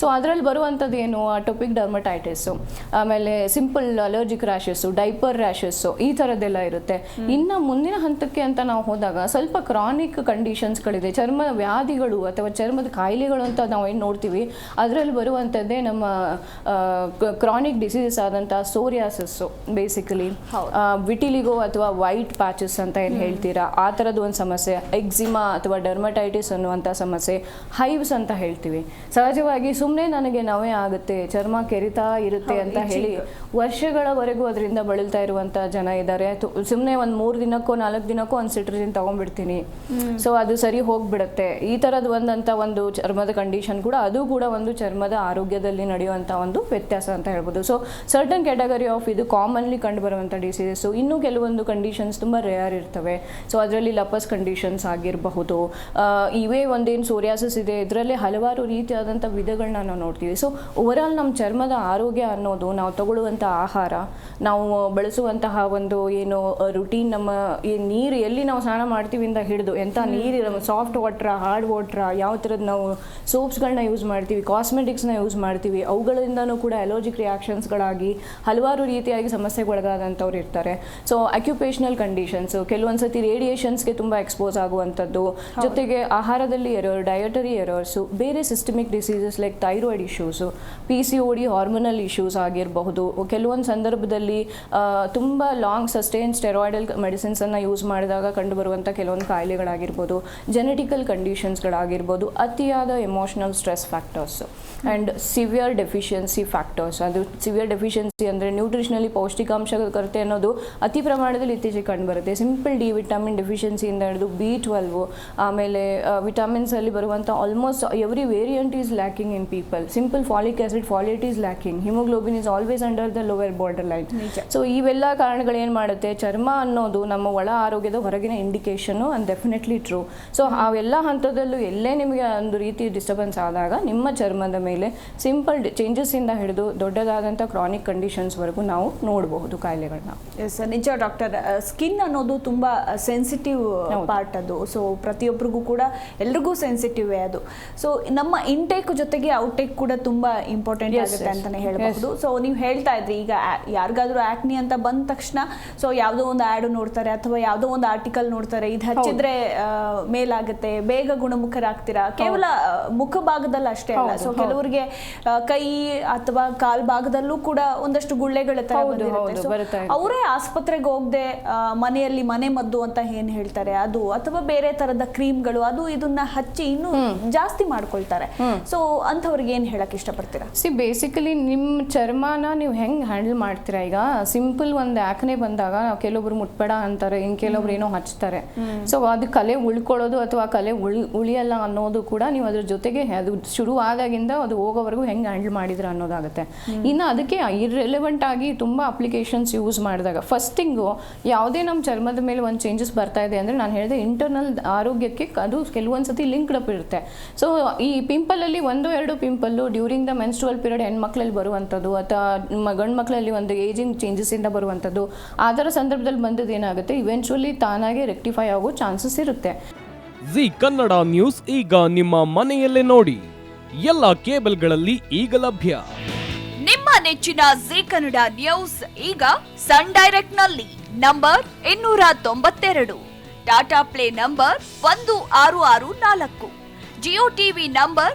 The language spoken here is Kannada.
ಸೊ ಅದರಲ್ಲಿ ಬರುವಂಥದ್ದು ಏನು? ಅಟೋಪಿಕ್ ಡರ್ಮಟೈಟಿಸು ಆಮೇಲೆ simple allergic rashes diaper rashes ಈ ಥರದ್ದೆಲ್ಲ ಇರುತ್ತೆ. ಇನ್ನು ಮುಂದಿನ ಹಂತಕ್ಕೆ ಅಂತ ನಾವು ಹೋದಾಗ ಸ್ವಲ್ಪ ಕ್ರಾನಿಕ್ ಕಂಡೀಷನ್ಸ್ಗಳಿದೆ ಚರ್ಮ ವ್ಯಾಧಿಗಳು ಅಥವಾ ಚರ್ಮದ ಕಾಯಿಲೆಗಳು ಅಂತ ನಾವು ಏನು ನೋಡ್ತೀವಿ ಅದರಲ್ಲಿ ಬರುವಂಥದ್ದೇ ನಮ್ಮ ಕ್ರಾನಿಕ್ ಡಿಸೀಸಸ್ ಆದಂಥ ಸೋರಿಯಾಸಸ್ಸು ಬೇಸಿಕಲಿ ವಿಟಿಲಿಗೋ ಅಥವಾ ವೈಟ್ ಪ್ಯಾಚಸ್ ಅಂತ ಏನು ಹೇಳ್ತೀರಾ? ಆ ಥರದ್ದು ಒಂದು ಸಮಸ್ಯೆ. ಎಕ್ಸಿಮಾ ಅಥವಾ ಡರ್ಮಟೈಟಿಸ್ ಅನ್ನುವಂಥ ಸಮಸ್ಯೆ. ಹೈವ್ಸ್ ಅಂತ ಹೇಳ್ತೀವಿ. ಸಹಜವಾಗಿ ಸುಮ್ಮನೆ ನನಗೆ ನವೆ ಆಗುತ್ತೆ ಚರ್ಮ ಕೆರಿತಾ ಇರುತ್ತೆ ಅಂತ ಹೇಳಿ ವರ್ಷಗಳವರೆಗೂ ಅದರಿಂದ ಬಳಲ್ತಾ ಇರುವಂತ ಜನ ಇದ್ದಾರೆ. ಸುಮ್ಮನೆ ಒಂದು ಮೂರು ದಿನಕ್ಕೋ ನಾಲ್ಕು ದಿನಕ್ಕೋ ಒಂದು ಸಿಟ್ರಜಿನ್ ತಗೊಂಡ್ಬಿಡ್ತೀನಿ. ಸೊ ಅದು ಸರಿ ಹೋಗ್ಬಿಡುತ್ತೆ. ಈ ಥರದ್ದು ಒಂದಂತ ಒಂದು ಚರ್ಮದ ಕಂಡೀಷನ್ ಕೂಡ ಅದು ಕೂಡ ಒಂದು ಚರ್ಮದ ಆರೋಗ್ಯದಲ್ಲಿ ನಡೆಯುವಂಥ ಒಂದು ವ್ಯತ್ಯಾಸ ಅಂತ ಹೇಳ್ಬೋದು. ಸೊ ಸರ್ಟನ್ ಕ್ಯಾಟಗರಿ ಆಫ್ ಇದು ಕಾಮನ್ಲಿ ಕಂಡುಬರುವಂಥ ಡಿಸೀಸಸ್ ಇನ್ನೂ ಕೆಲವೊಂದು ಕಂಡೀಷನ್ಸ್ ತುಂಬಾ ರೇರ್ ಇರ್ತವೆ. ಸೊ ಅದರಲ್ಲಿ ಲಪಸ್ ಕಂಡೀಷನ್ಸ್ ಆಗಿರಬಹುದು. ಇವೇ ಒಂದೇನು ಸೋರಿಯಾಸಿಸ್ ಇದೆ ಇದರಲ್ಲಿ ಹಲವಾರು ರೀತಿಯಾದಂಥ ವಿಧಗಳನ್ನ ನಾವು ನೋಡ್ತೀವಿ. ಸೊ ಓವರಾಲ್ ನಮ್ಮ ಚರ್ಮದ ಆರೋಗ್ಯ ಅನ್ನೋದು ನಾವು ತಗೊಳ್ಳುವಂಥ ಆಹಾರ ನಾವು ಬಳಸುವಂತಹ ಒಂದು ಏನು ರುಟೀನ್ ನಮ್ಮ ಈ ನೀರು ಎಲ್ಲಿ ನಾವು ಸ್ನಾನ ಮಾಡ್ತೀವಿ ಅಂತ ಹಿಡಿದು ಎಂಥ ನೀರು ಸಾಫ್ಟ್ ವಾಟ್ರಾ ಹಾರ್ಡ್ ವಾಟ್ರಾ ಯಾವ ಥರದ್ದು ನಾವು ಸೋಪ್ಸ್ಗಳನ್ನ ಯೂಸ್ ಮಾಡ್ತೀವಿ ಕಾಸ್ಮೆಟಿಕ್ಸ್ನ ಯೂಸ್ ಮಾಡ್ತೀವಿ ಅವುಗಳಿಂದನೂ ಕೂಡ ಅಲರ್ಜಿಕ್ ರಿಯಾಕ್ಷನ್ಸ್ಗಳಾಗಿ ಹಲವಾರು ರೀತಿಯಾಗಿ ಸಮಸ್ಯೆಗೆ ಒಳಗಾದಂಥವ್ರು ಇರ್ತಾರೆ. ಸೊ ಅಕ್ಯುಪೇಷನಲ್ ಕಂಡೀಷನ್ಸ್ ಕೆಲವೊಂದು ಸತಿ ರೇಡಿಯೇಷನ್ಸ್ಗೆ ತುಂಬ ಎಕ್ಸ್ಪೋಸ್ ಆಗುವಂಥದ್ದು ಜೊತೆಗೆ ಆಹಾರದಲ್ಲಿ ಎರರ್ ಡಯಟರಿ ಎರೋರ್ಸು ಬೇರೆ systemic diseases like thyroid issues P C O D hormonal issues ಆಗಿರಬಹುದು. ಕೆಲವೊಂದು ಸಂದರ್ಭದಲ್ಲಿ ತುಂಬ ಲಾಂಗ್ ಸಸ್ಟೈನ್ ಸ್ಟೆರಾಯ್ಡಲ್ ಮೆಡಿಸಿನ್ಸನ್ನು ಯೂಸ್ ಮಾಡಿದಾಗ ಕಂಡುಬರುವಂಥ ಕೆಲವೊಂದು ಕಾಯಿಲೆಗಳಾಗಿರ್ಬೋದು ಜೆನೆಟಿಕಲ್ ಕಂಡೀಷನ್ಸ್ಗಳಾಗಿರ್ಬೋದು ಅತಿಯಾದ emotional stress factors and severe deficiency factors ಅದು ಸಿವಿಯರ್ ಡೆಫಿಷಿಯನ್ಸಿ ಅಂದರೆ ನ್ಯೂಟ್ರಿಷನಲ್ಲಿ ಪೌಷ್ಟಿಕಾಂಶದ ಕೊರತೆ ಅನ್ನೋದು ಅತಿ ಪ್ರಮಾಣದಲ್ಲಿ ಇತ್ತೀಚೆಗೆ ಕಂಡುಬರುತ್ತೆ. ಸಿಂಪಲ್ ಡಿ ವಿಟಮಿನ್ ಡೆಫಿಷಿಯನ್ಸಿಯಿಂದ ಹಿಡಿದು ಬಿ ಟ್ವೆಲ್ವು ಆಮೇಲೆ ವಿಟಮಿನ್ಸಲ್ಲಿ ಬರುವಂಥ almost every variant is lacking in people simple folic acid folate is lacking haemoglobin is always under the lower border line so ಇವೆಲ್ಲ ಏನು ಮಾಡುತ್ತೆ? ಚರ್ಮ ಅನ್ನೋದು ನಮ್ಮ ಒಳ ಆರೋಗ್ಯದ ಹೊರಗಿನ indication and definitely true so ಅವೆಲ್ಲ ಹಂತದಲ್ಲೂ ಎಲ್ಲೇ ನಿಮಗೆ ಒಂದು ರೀತಿ ಡಿಸ್ಟರ್ಬೆನ್ಸ್ ಆದಾಗ ನಿಮ್ಮ ಚರ್ಮದ ಮೇಲೆ ಸಿಂಪಲ್ ಚೇಂಜಸ್ಸಿಂದ ಹಿಡಿದು ದೊಡ್ಡದಾದಂಥ ಕ್ರಾನಿಕ್ ಕಂಡೀಷನ್ಸ್ವರೆಗೂ ನಾವು ನೋಡಬಹುದು ಕಾಯಿಲೆಗಳನ್ನ ಎಸ್ ನಿಜ ಡಾಕ್ಟರ್ ಸ್ಕಿನ್ ಅನ್ನೋದು ತುಂಬ ಸೆನ್ಸಿಟಿವ್. ಪಾರ್ಟ್ ಅದು. ಸೊ ಪ್ರತಿಯೊಬ್ಬರಿಗೂ ಕೂಡ ಎಲ್ರಿಗೂ ಸೆನ್ಸಿಟಿವ್ ಅದು. ಸೊ ನಮ್ಮ ಇಂಟೇಕ್ ಜೊತೆಗೆ ಔಟೇಕ್ ಕೂಡ ತುಂಬಾ ಇಂಪಾರ್ಟೆಂಟ್ ಆಗುತ್ತೆ ಅಂತಾನೆ ಹೇಳಬಹುದು. ಸೊ ನೀವು ಹೇಳ್ತಾ ಇದ್ರಿ ಈಗ ಯಾರಿಗಾದ್ರೂ ಆಕ್ನಿ ಅಂತ ಬಂದ ತಕ್ಷಣ ಸೊ ಯಾವುದೋ ಒಂದು ಆ್ಯಡ್ ನೋಡ್ತಾರೆ ಅಥವಾ ಯಾವುದೋ ಒಂದು ಆರ್ಟಿಕಲ್ ನೋಡ್ತಾರೆ ಇದು ಹಚ್ಚಿದ್ರೆ ಮೇಲಾಗುತ್ತೆ ಬೇಗ ಗುಣಮುಖರಾಗ್ತೀರಾ? ಕೇವಲ ಮುಖ ಭಾಗದಲ್ಲಿ ಅಷ್ಟೇ ಅಲ್ಲ. ಸೊ. ಕೆಲವರಿಗೆ ಕೈ ಅಥವಾ ಕಾಲ್ ಭಾಗದಲ್ಲೂ ಕೂಡ ಒಂದಷ್ಟು ಗುಳ್ಳೆಗಳ ತರ. ಅವರೇ ಆಸ್ಪತ್ರೆಗೆ ಹೋಗದೆ ಮನೆಯಲ್ಲಿ ಮನೆ ಮದ್ದು ಅಂತ ಏನ್ ಹೇಳ್ತಾರೆ? ಅದು ಅಥವಾ ಬೇರೆ ತರದ ಕ್ರೀಮ್ಗಳು ಅದು ಇದನ್ನ ಹಚ್ಚಿ ಇನ್ನೂ ಜಾಸ್ತಿ ಮಾಡ್ಕೊಳ್ತಾರೆ. ಸೊ ಅಂಥವ್ರಿಗೆ ಏನು ಹೇಳಕ್ಕೆ ಇಷ್ಟಪಡ್ತೀರಾ? ಸಿ ಬೇಸಿಕಲಿ ನಿಮ್ಮ ಚರ್ಮನ ನೀವು ಹೆಂಗೆ ಹ್ಯಾಂಡಲ್ ಮಾಡ್ತೀರಾ? ಈಗ ಸಿಂಪಲ್ ಒಂದು ಆಕ್ನೆ ಬಂದಾಗ ಕೆಲವೊಬ್ರು ಮುಟ್ಬೇಡ ಅಂತಾರೆ ಇನ್ನು ಕೆಲವೊಬ್ರು ಏನೋ ಹಚ್ತಾರೆ. ಸೊ ಅದು ಕಲೆ ಉಳ್ಕೊಳ್ಳೋದು ಅಥವಾ ಕಲೆ ಉಳಿ ಉಳಿಯಲ್ಲ ಅನ್ನೋದು ಕೂಡ ನೀವು ಅದ್ರ ಜೊತೆಗೆ ಅದು ಶುರು ಆದಾಗಿಂದ ಅದು ಹೋಗೋವರೆಗೂ ಹೆಂಗೆ ಹ್ಯಾಂಡಲ್ ಮಾಡಿದ್ರ ಅನ್ನೋದಾಗುತ್ತೆ. ಇನ್ನು ಅದಕ್ಕೆ ಇರ್ರೆಲೆವೆಂಟ್ ಆಗಿ ತುಂಬ ಅಪ್ಲಿಕೇಶನ್ಸ್ ಯೂಸ್ ಮಾಡಿದಾಗ ಫಸ್ಟ್ ಥಿಂಗು ಯಾವುದೇ ನಮ್ಮ ಚರ್ಮದ ಮೇಲೆ ಒಂದು ಚೇಂಜಸ್ ಬರ್ತಾ ಇದೆ ಅಂದರೆ ನಾನು ಹೇಳಿದೆ ಇಂಟರ್ನಲ್ ಆರೋಗ್ಯಕ್ಕೆ ಅದು ಕೆಲವೊಂದು ಸತಿ ಲಿಂಕ್ಡ್ ಅಪ್ ಇರುತ್ತೆ ಸೊ ಈ ಪಿಂಪಲಲ್ಲಿ ಒಂದು ಎರಡು pimple during the menstrual period ಹೆಣ್ಮಕ್ಳಲ್ಲಿ ಬರುವಂಥದ್ದು ಅಥವಾ ಗಂಡು ಮಕ್ಕಳಲ್ಲಿ ಒಂದು ಏಜಿಂಗ್ ಚೇಂಜಸ್ಸಿಂದ ಬರುವಂಥದ್ದು ಆ ಥರ ಸಂದರ್ಭದಲ್ಲಿ ಬಂದದ್ದು ಏನಾಗುತ್ತೆ? ಇವೆಂಚುವಲಿ ತಾನಾಗೆ ರೆಕ್ಟಿಫೈ ಆಗೋ ಚಾನ್ಸಸ್ ಇರುತ್ತೆ. ಜಿ ಕನ್ನಡ ನ್ಯೂಸ್ ಈಗ ನಿಮ್ಮ ಮನೆಯಲ್ಲೇ ನೋಡಿ. ಎಲ್ಲ ಕೇಬಲ್ಗಳಲ್ಲಿ ಈಗ ಲಭ್ಯ. ನಿಮ್ಮ ನೆಚ್ಚಿನ ಜಿ ಕನ್ನಡ ನ್ಯೂಸ್ ಈಗ ಸನ್ ಡೈರೆಕ್ಟ್ನಲ್ಲಿ ನಂಬರ್ ಇನ್ನೂರ ತೊಂಬತ್ತೆರಡು. ಟಾಟಾ ಪ್ಲೇ ನಂಬರ್ ಒಂದು ಆರು ಆರು ನಾಲ್ಕು. Jio TV number